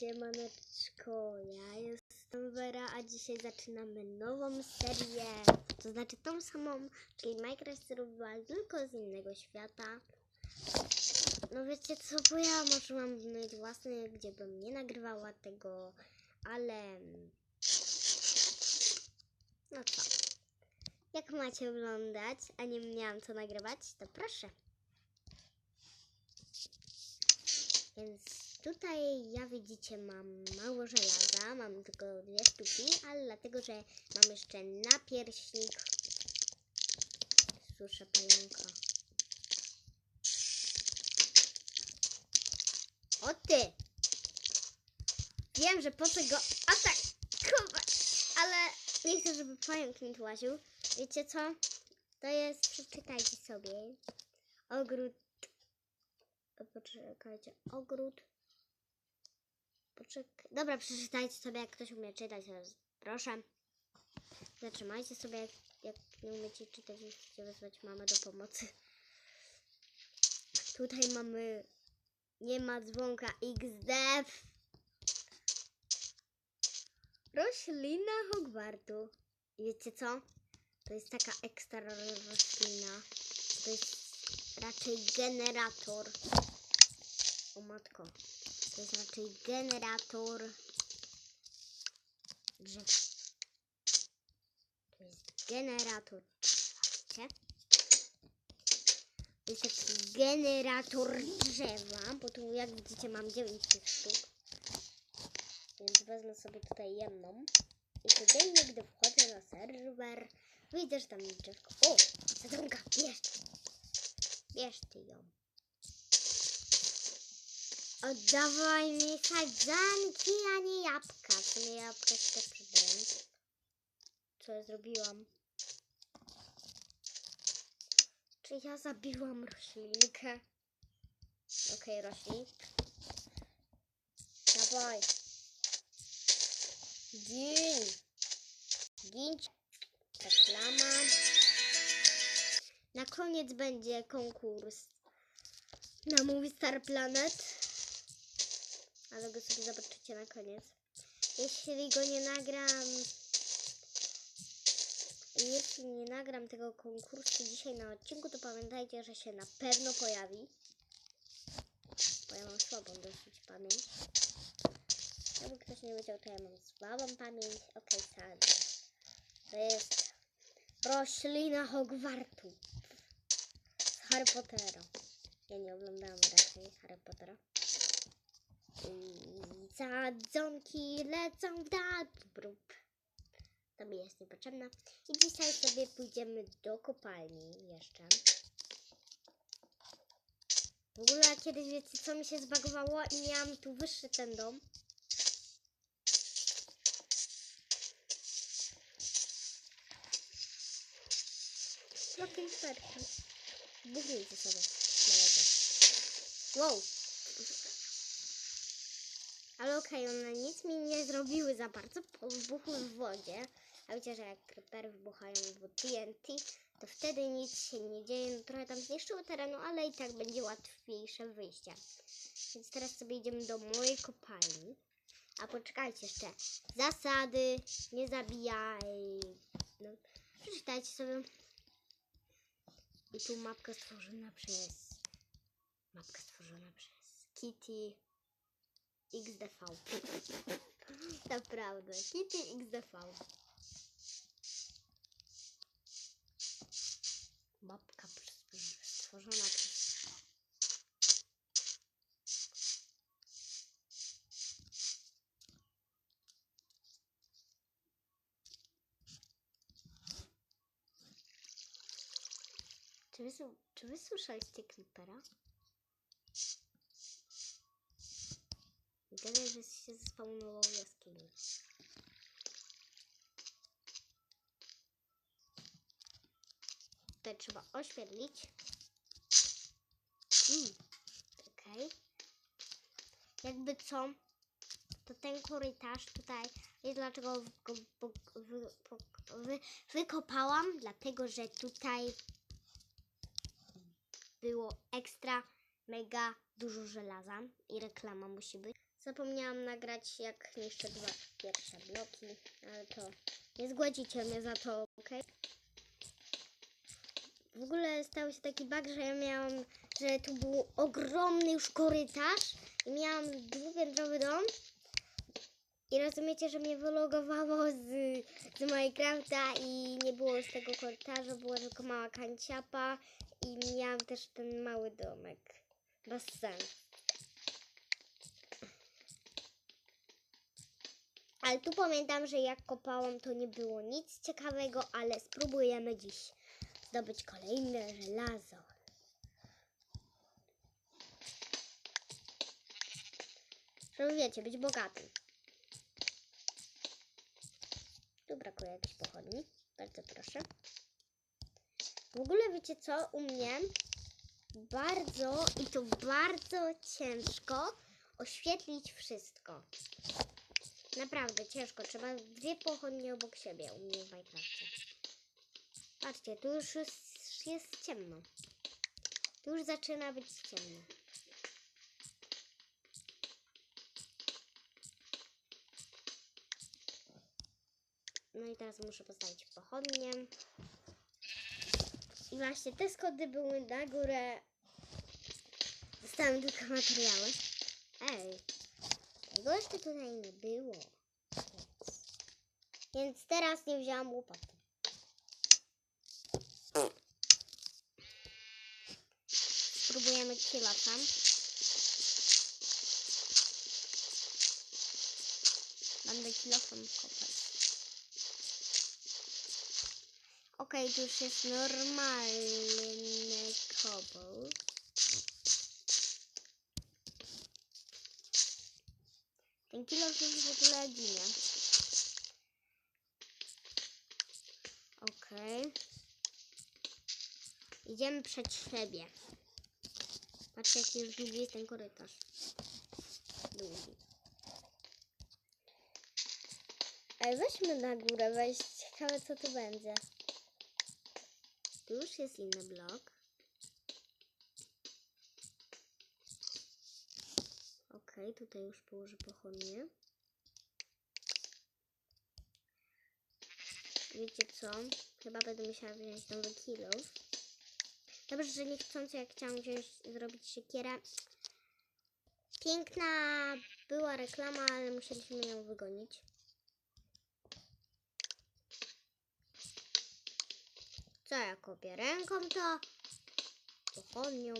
Siemaneczko, ja jestem Wera, a dzisiaj zaczynamy nową serię, to znaczy tą samą, czyli Minecraft Survival, tylko z innego świata. No wiecie co, bo ja może mam mieć własny, gdzie bym nie nagrywała tego, ale... No co, jak macie oglądać, a nie miałam co nagrywać, to proszę. Więc tutaj ja widzicie mam mało żelaza, mam tylko dwie sztuki, ale dlatego, że mam jeszcze napierśnik. Suszę pająka. O ty! Wiem, że po co go atakować, ale nie chcę, żeby pająk mi tu łaził. Wiecie co? To jest, przeczytajcie sobie. Ogród Poczekajcie, ogród. Dobra, przeczytajcie sobie, jak ktoś umie czytać. Proszę. Zatrzymajcie sobie, jak, jak nie umiecie czytać i chcecie wezwać mamę do pomocy. Tutaj mamy... Nie ma dzwonka XD. Roślina Hogwartu. Wiecie co? To jest taka ekstra roślina. To jest raczej generator. O matko. To raczej generator drzew. To jest generator. Wiecie? To jest taki generator drzewa, bo tu jak widzicie mam 9 tych sztuk. Więc wezmę sobie tutaj jedną. I codziennie, gdy wchodzę na serwer, widzę, że tam jest drzewko. O! Sadzonka, bierz! Bierz ty ją. Oddawaj mi sadzanki, a nie jabłka. W sumie jabłka się. Co ja zrobiłam? Czy ja zabiłam roślinkę? Okej, roślin. Dawaj. Gin. Ginć. Reklama. Na koniec będzie konkurs na Movie Star Planet. Ale go sobie zobaczycie na koniec. Jeśli go nie nagram... Jeśli nie nagram tego konkursu dzisiaj na odcinku, to pamiętajcie, że się na pewno pojawi. Bo ja mam słabą dosyć pamięć. Jakby ktoś nie wiedział, to ja mam słabą pamięć. Okej, okay, To jest roślina Hogwartu. Z Harry Pottera. Ja nie oglądałam raczej Harry Pottera. Sadzonki lecą w dal. Brub. To mi jest niepotrzebna. I dzisiaj sobie pójdziemy do kopalni jeszcze. W ogóle kiedyś wiecie co mi się zbagowało i miałam tu wyższy ten dom. Okej, perki. Buchnijcie sobie. Wow. Ale okej, one nic mi nie zrobiły za bardzo, bo wybuchły w wodzie. A wiecie, że jak creepery wybuchają w TNT, to wtedy nic się nie dzieje. No, trochę tam zniszczyło terenu, ale i tak będzie łatwiejsze wyjście. Więc teraz sobie idziemy do mojej kopalni. A poczekajcie jeszcze. Zasady, nie zabijaj. No, przeczytajcie sobie. I tu mapka stworzona przez... Mapka stworzona przez Kitty XDV. Naprawdę, Kitty XDV. Mapka stworzona przez... Czy wy, czy Creepera? Gadaj, że się zespawnował w jaskini. Tutaj trzeba oświetlić. Mm. Okej. Okay. Jakby co, to ten korytarz tutaj jest dlaczego go wy, wy, wykopałam, dlatego że tutaj było ekstra mega dużo żelaza i reklama musi być. Zapomniałam nagrać jak niszczę dwa pierwsze bloki, ale to nie zgładzicie mnie za to, ok? W ogóle stał się taki bug, że ja miałam, że tu był ogromny już korytarz i miałam dwupiętrowy dom i rozumiecie, że mnie wylogowało z, z Minecrafta i nie było z tego korytarza, była tylko mała kanciapa i miałam też ten mały domek. Bez sensu. Ale tu pamiętam, że jak kopałam, to nie było nic ciekawego, ale spróbujemy dziś zdobyć kolejne żelazo. Żeby wiecie, być bogatym. Tu brakuje jakiejś pochodni. Bardzo proszę. W ogóle wiecie co? U mnie bardzo i to bardzo ciężko oświetlić wszystko. Naprawdę ciężko. Trzeba dwie pochodnie obok siebie u mnie w Minecrafcie. Patrzcie, tu już jest, jest ciemno. Tu już zaczyna być ciemno. No i teraz muszę postawić pochodnie. I właśnie te schody były na górę. Zostałem tylko materiały. Ej, tego jeszcze tutaj nie było. Więc, teraz nie wzięłam łopaty. Spróbujemy kilofem. Będę kilofem kopać. Okej, tu już jest normalny kobol. Kilof już w ogóle ginie. Okej. Idziemy przed siebie. Patrzcie, jaki już długi jest ten korytarz. Długi. Ej, weźmy na górę wejść. Ciekawe, co tu będzie. Tu już jest inny blok. Okej, tutaj już położę pochodnie. Wiecie co? Chyba będę musiała wziąć nowy kilo. Dobrze, że niechcący jak chciałam wziąć, zrobić siekierę. Piękna była reklama, ale musieliśmy ją wygonić. Co ja kopię? Ręką to? Pochodnią.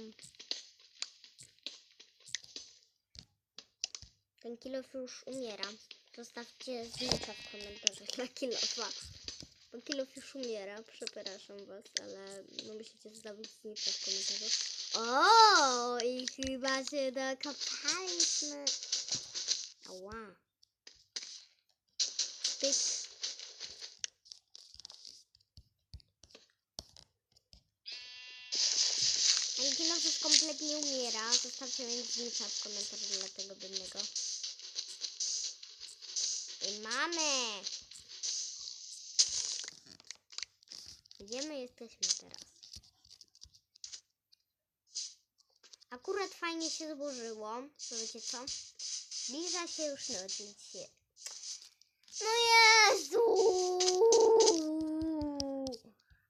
Ten kilof już umiera. Zostawcie znicza w komentarzach dla kilofa. Bo kilof już umiera, przepraszam was, ale no musicie zostawić znicza w komentarzu. O, i chyba się dokopaliśmy. Ała. Pyk. Ten kilof już kompletnie umiera. Zostawcie znicza w komentarzu dla tego biednego. I mamy! Gdzie my jesteśmy teraz? Akurat fajnie się złożyło. To wiecie co? Zbliża się już noc, się... No Jezu!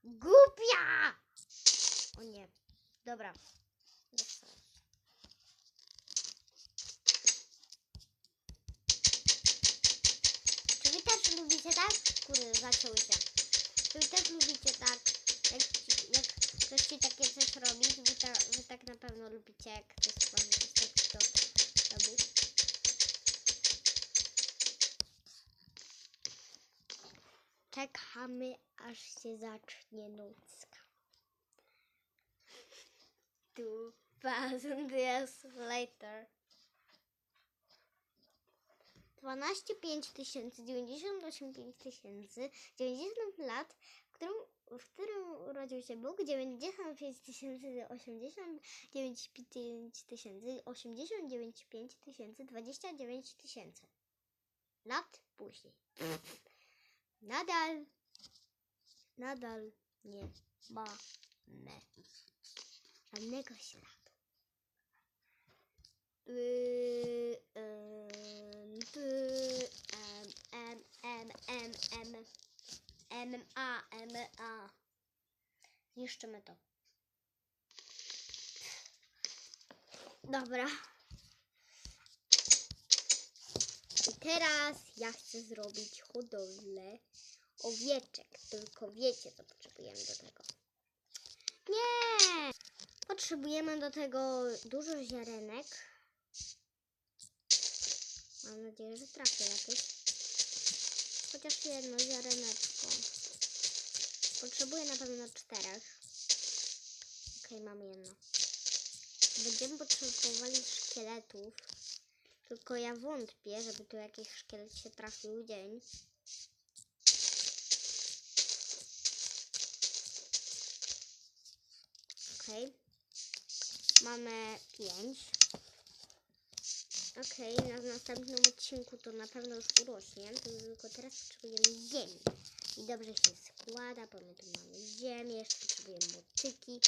Głupia! O nie. Dobra. Dostałam. Czy wy też lubicie tak? Kurde, zacięły się. Wy też lubicie tak? Jak, jak ktoś ci takie coś robi, wy, ta, wy tak na pewno lubicie, jak ktoś wam coś robi. Czekamy, aż się zacznie nocka. Two thousand years later. 12 5 tysięcy, 98 5 tysięcy, 90 lat, w którym, w którym urodził się Bóg, 95 tysięcy, 89 5 tysięcy, 89 5 tysięcy, 29 tysięcy lat później. Nadal, nadal nie mamy żadnego śladu. y, em, em, em, em, em, em, em, a, em, a. Zniszczymy to. Dobra. I teraz ja chcę zrobić hodowlę owieczek. Tylko wiecie, co potrzebujemy do tego. Nie! Potrzebujemy do tego dużo ziarenek. Mam nadzieję, że trafię jakieś. Chociaż jedno ziareneczko. Potrzebuję na pewno czterech. Okej, mam jedno. Będziemy potrzebowali szkieletów. Tylko ja wątpię, żeby tu jakiś szkielet się trafił dzień. Okej. Mamy pięć. Okej, na następnym odcinku to na pewno już urośnie. To tylko teraz potrzebujemy ziemi. I dobrze się składa, bo my tu mamy ziemię, jeszcze potrzebujemy motyki.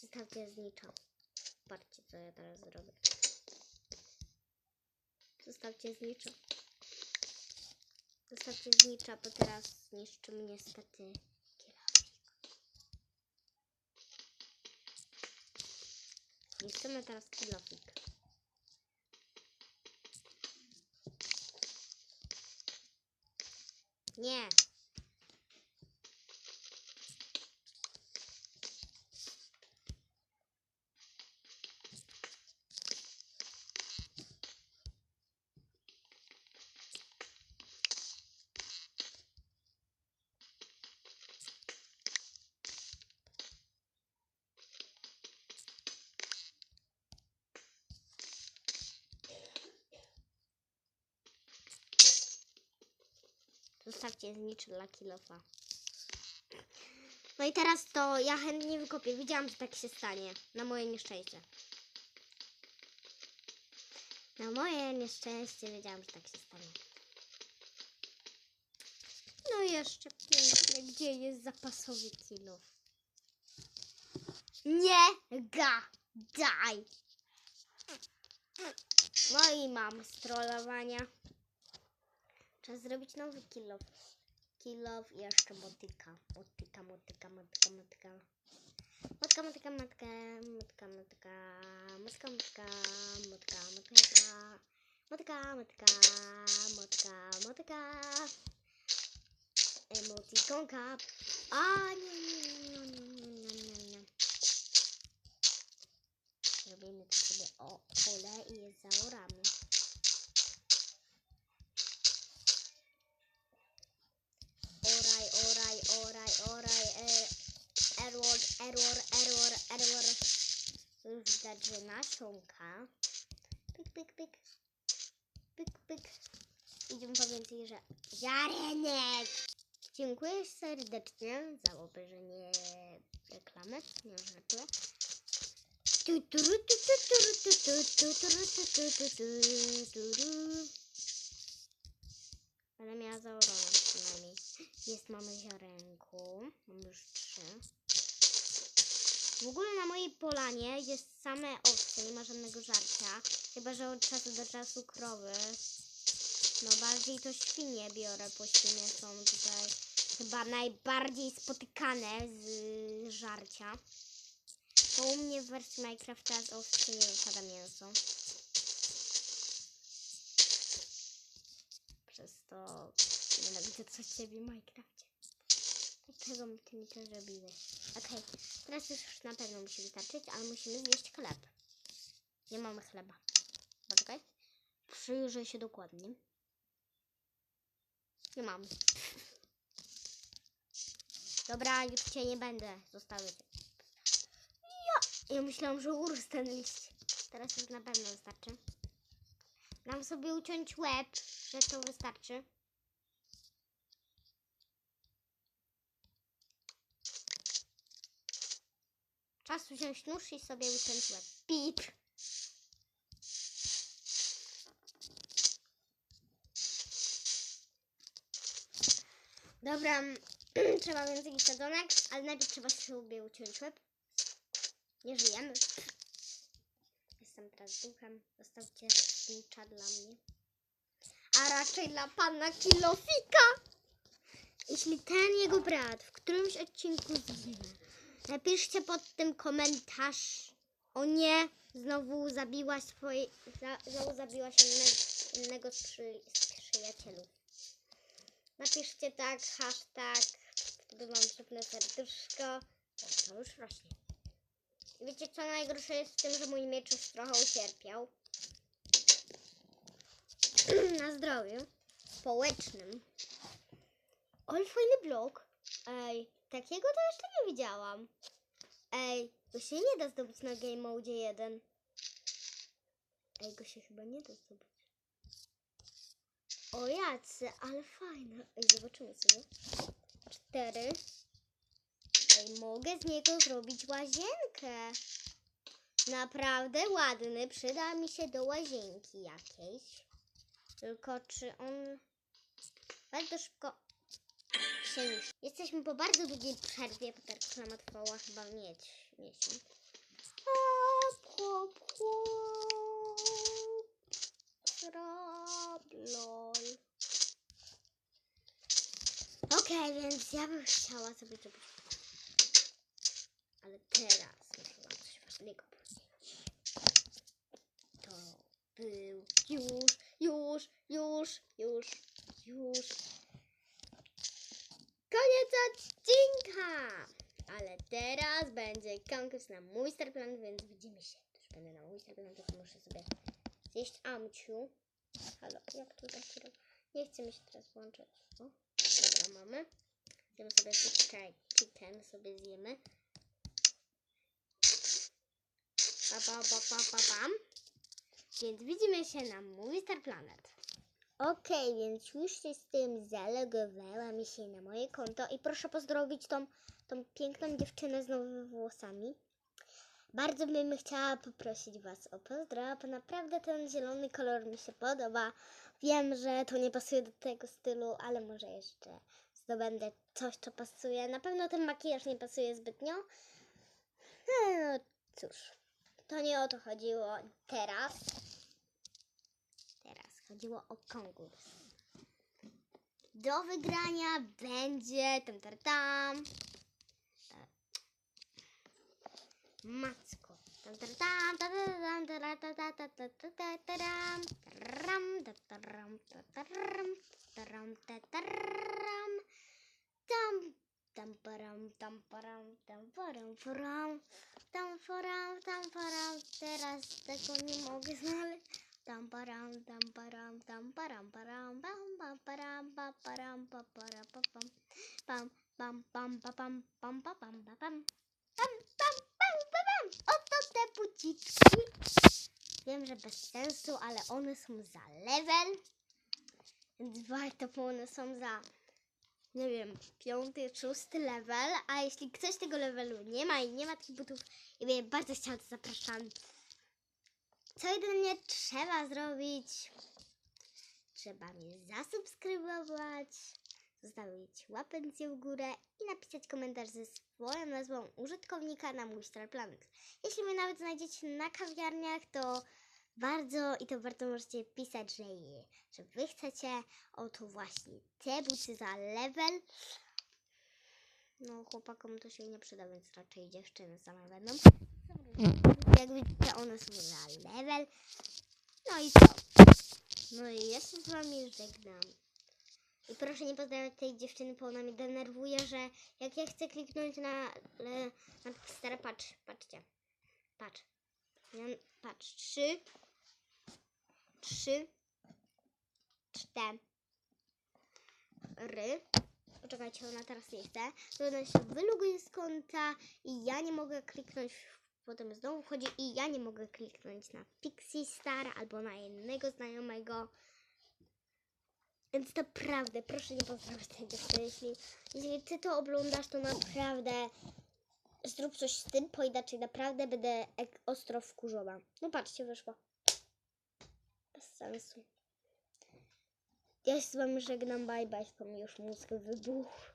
Zostawcie znicza. Patrzcie, co ja teraz zrobię. Zostawcie znicza. Zostawcie znicza, bo teraz zniszczymy niestety kierownik. Zniszczymy teraz kilofik. 念。Zostawcie zniczy dla kilofa. No i teraz to ja chętnie wykopię. Widziałam, że tak się stanie. Na moje nieszczęście. Na moje nieszczęście wiedziałam, że tak się stanie. No i jeszcze pięknie. Gdzie jest zapasowy kilof? Nie gadaj! No i mam strollowania. Czas zrobić nowy kilof. Kilof i jeszcze motyka. Motyka, motyka, motyka, motyka. Motyka, motyka, motyka, motyka, motyka, motyka, motyka, motyka, motyka, motyka, motyka, motyka, motyka. Emotikonka. A nie, nie, nie, nie, nie, nie, nie, nie. Zrobimy to sobie o pole i je zaoramy. error, error, error, error. Już widać, że nasiąka. Pyk, pyk, pyk. Pyk, pyk. Idziemy po więcej, że ziarenek. Dziękuję serdecznie za obejrzenie reklamy. Nie wiem, na tyle. Będę miała zaurona przynajmniej. Jest mamy ziarenku. Mam już trzy. W ogóle na mojej polanie jest same owce, nie ma żadnego żarcia. Chyba, że od czasu do czasu krowy. No bardziej to świnie biorę, bo świnie są tutaj chyba najbardziej spotykane z żarcia. Bo u mnie w wersji Minecrafta z owcy nie wypada mięso. Przez to nienawidzę coś ciebie w Minecrafcie. Dlaczego mi ty mi to zrobiłeś? Okej, teraz już na pewno musi wystarczyć, ale musimy zjeść chleb. Nie mamy chleba. Poczekaj. Przyjrzę się dokładnie. Nie mam. Dobra, już cię nie będę. Zostawię cię. Ja, ja myślałam, że urósł ten liść. Teraz już na pewno wystarczy. Dam sobie uciąć łeb, że to wystarczy. Czas wziąć nóż i sobie uciąć łeb. Pip. Dobra, trzeba więcej sadzonek, ale najpierw trzeba sobie uciąć łeb. Nie żyjemy. jestem teraz duchem. Zostawcie znicza dla mnie. A raczej dla pana Kilofika. Jeśli ten jego brat w którymś odcinku zginie, napiszcie pod tym komentarz. O nie, znowu zabiła swoje, za, znowu zabiłaś innego, z, przy, z przyjacielów. Napiszcie tak, hashtag, wtedy mam szybne serduszko. O, to już rośnie. I wiecie co najgorsze jest w tym, że mój miecz już trochę ucierpiał. Na zdrowiu. Społecznym. Ale fajny blok. Ej, takiego to jeszcze nie widziałam. Ej, go się nie da zdobyć na Game Mode 1. Ej, go się chyba nie da zdobyć. O jacy, ale fajne. Ej, zobaczymy sobie. Cztery. Ej, mogę z niego zrobić łazienkę. Naprawdę ładny. Przyda mi się do łazienki jakiejś. Tylko czy on bardzo szybko Jesteśmy po bardzo długiej przerwie, bo ta reklama trwała chyba mieć miesiąc. Hop, hop, hop. Rob, lol. Okej, więc ja bym chciała sobie zrobić. Ale teraz wam coś ważnego powiedzieć. To był już, już, już, już, już. Koniec odcinka! Ale teraz będzie konkurs na mój więc widzimy się. Też będę na mój starplan, muszę sobie zjeść amciu. Halo, jak to tak się? Nie chce mi się teraz włączyć. O, dobra, mamy. Zjemy sobie chicken, ten sobie zjemy. Pa, pa, pa, pa, pa, pam. Więc widzimy się na Movie Star Planet. Okej, więc już się z tym zalogowałam mi się na moje konto i proszę pozdrowić tą, tą piękną dziewczynę z nowymi włosami. Bardzo bym chciała poprosić Was o pozdro, bo naprawdę ten zielony kolor mi się podoba. Wiem, że to nie pasuje do tego stylu, ale może jeszcze zdobędę coś, co pasuje. Na pewno ten makijaż nie pasuje zbytnio. No cóż, to nie o to chodziło teraz. Chodziło o konkurs. Do wygrania będzie tam tam tam. Macko. Tam tam tam tam tam tam tam tam tam tam tam tam. Tam tam param tam param tam param param tam param tam param teraz tego nie mogę znaleźć tam param tam param tam param param pam pam param pa param pa para pa pam pam pam pam pa pam pam pa pam pa pam pam pam pam pa pam. Oto te buciczki wiem, że bez sensu, ale one są za level. Więc warto, bo one są za nie wiem, piąty, szósty level, a jeśli ktoś tego levelu nie ma i nie ma tych butów i by bardzo chciał, to zapraszam. Co jedynie trzeba zrobić? Trzeba mnie zasubskrybować, zostawić łapencję w górę i napisać komentarz ze swoją nazwą użytkownika na mój Planet. Jeśli mnie nawet znajdziecie na kawiarniach, to bardzo i to bardzo możecie pisać, że, je, że wy chcecie oto właśnie te buty za level. No chłopakom to się nie przyda, więc raczej dziewczyny same będą. Jak widzicie, one są za level. No i co? No i ja się z wami żegnam. I proszę nie pozdrawiać tej dziewczyny, bo ona mnie denerwuje, że jak ja chcę kliknąć na, na stare, patrz, patrzcie. Patrz. Patrz, trzy, trzy, cztery. Poczekajcie, ona teraz nie chce. To ona się wyloguje z konta i ja nie mogę kliknąć. Potem znowu wchodzi i ja nie mogę kliknąć na Pixie Star albo na innego znajomego. Więc naprawdę, proszę nie pozdrawiać tej dziewczyny. Jeśli, jeśli ty to oglądasz, to naprawdę zrób coś z tym, bo naprawdę będę ostro wkurzona. No patrzcie, wyszło. Bez sensu. Ja się z wami żegnam, bye bye, bo mi już mózg wybuchł.